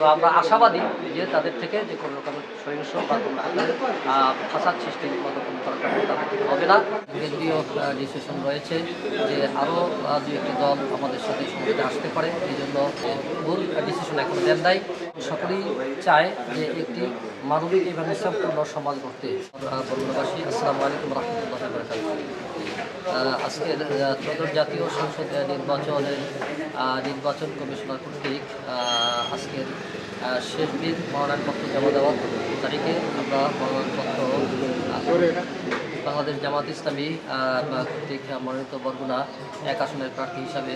আমরা আশাবাদী যে তাদের থেকে যে কোনো রকমের সহিংস বা রকমের সৃষ্টি হবে না। কেন্দ্রীয় ডিসিশন রয়েছে যে আরও দু একটি দল আমাদের সাথে সঙ্গে আসতে পারে, এই জন্য ভুল ডিসিশন এখন দেন নাই। সকলেই চায় যে একটি মানবিক এবং নিঃসম্পূর্ণ সমাজ গড়তে। বরগুনাবাসী আসসালামু আলাইকুম রহমতুল্লাহ আজকের আহ, জাতীয় সংসদ নির্বাচনের নির্বাচন কমিশনার কর্তৃক আজকের শেষ দিন মনোনয়নপত্র জমা দেওয়ার তারিখে আমরা মনোনয়নপত্র বাংলাদেশ জামাত ইসলামী কর্তৃক মনোনীত বরগুনা এক আসনের প্রার্থী হিসাবে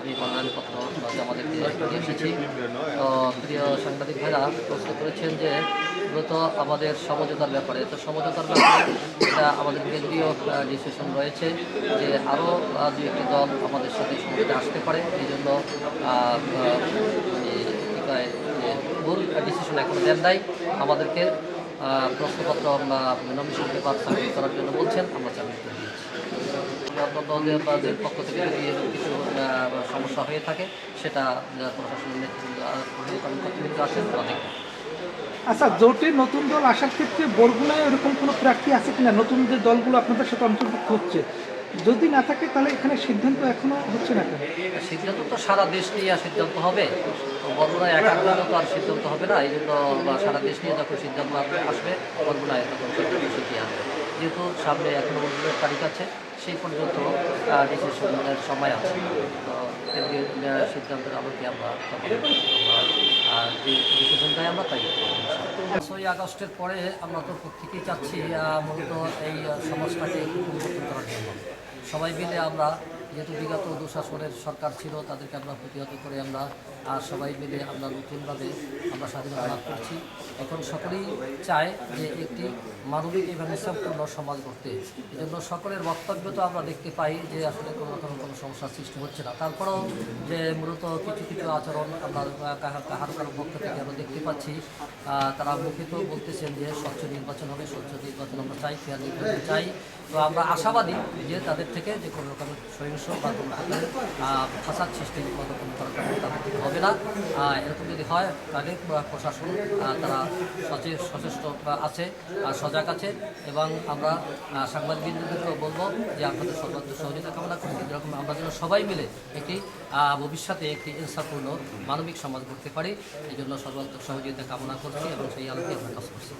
আমি মনোনয়নপত্র জমা দিতে এসেছি। তো প্রিয় সাংবাদিক ভাইরা প্রশ্ন করেছেন যে মূলত আমাদের সমঝোতার ব্যাপারে। তো সমঝোতার ব্যাপারে এটা আমাদের কেন্দ্রীয় ডিসিশন রয়েছে যে আরও দু একটি দল আমাদের সাথে সঙ্গে আসতে পারে। এই জন্য মানে ভুল ডিসিশন এখন দেন নাই। আমাদেরকে প্রশ্নপত্র নমিনেশন পেপার সাবমিট করার জন্য বলছেন। আমরা সাবমিট করে অন্যান্য দলের পক্ষ থেকে যদি কিছু সমস্যা হয়ে থাকে, সেটা প্রশাসনের তারা দেখবেন আচ্ছা জোটে নতুন দল আসার ক্ষেত্রে বরগুনায় এরকম কোনো প্রার্থী আছে কিনা? নতুন যে দলগুলো আপনাদের সাথে অন্তর্ভুক্ত হচ্ছে যদি না থাকে তাহলে এখানে সিদ্ধান্ত এখনও হচ্ছে না কেন? সিদ্ধান্ত তো সারা দেশ নিয়ে সিদ্ধান্ত হবে। বরগুনায় একাগ্রতা তো আর সিদ্ধান্ত হবে না। এই জন্য সারা দেশ নিয়ে যখন সিদ্ধান্ত আসবে- বরগুনায় তখন সিদ্ধান্ত শিখিয়ে আসবে। যেহেতু সামনে এখনও বরগুনার তারিখ আছে সেই পর্যন্ত ডিসিশনের সময় আছে। তো সিদ্ধান্তের আলোকে আমরা আহ, যে ডিসিশন দেয় আমরা তাই করব আগস্টের পরে আমরা তো প্রত্যেকেই চাচ্ছি মূলত এই সমাজটাকে করার জন্য। সবাই মিলে আমরা যেহেতু বিগত দুঃশাসনের সরকার ছিল, তাদেরকে আমরা প্রতিহত করে আমরা আর সবাই মিলে আমরা নতুনভাবে আমরা স্বাধীনতা লাভ করছি। এখন সকলেই চায় যে একটি মানবিক এবং নিঃসম্পূর্ণ সমাজ গড়তে। এই জন্য সকলের বক্তব্য তো আমরা দেখতে পাই যে আসলে কোনো রকম কোনো সমস্যার সৃষ্টি হচ্ছে না। তারপরেও যে মূলত কিছু কিছু আচরণ আমরা কাহার কারও পক্ষ থেকে আমরা দেখতে পাচ্ছি। তারা মুখে তো বলতেছেন যে স্বচ্ছ নির্বাচন হবে, স্বচ্ছ নির্বাচন আমরা চাই ফেয়ার নির্বাচন চাই। তো আমরা আশাবাদী যে তাদের থেকে যে কোনো রকমের সহিংস বা কোনো আহ, ফাসাদ বা কোনো তাদের হবে না। এরকম যদি হয় তাহলে প্রশাসন তারা সচে- সচেষ্ট আছে সজাগ আছে এবং আমরা আহ, সাংবাদিকবৃন্দদেরকেও বলব যে আপনাদের সর্বোচ্চ সহযোগিতা কামনা করছি যেরকম আমরা যেন সবাই মিলে একটি ভবিষ্যতে একটি ইনসাফপূর্ণ মানবিক সমাজ গড়তে পারি এই জন্য সর্বোচ্চ সহযোগিতা কামনা করছি এবং সেই আলোকে আমরা কাজ করছি।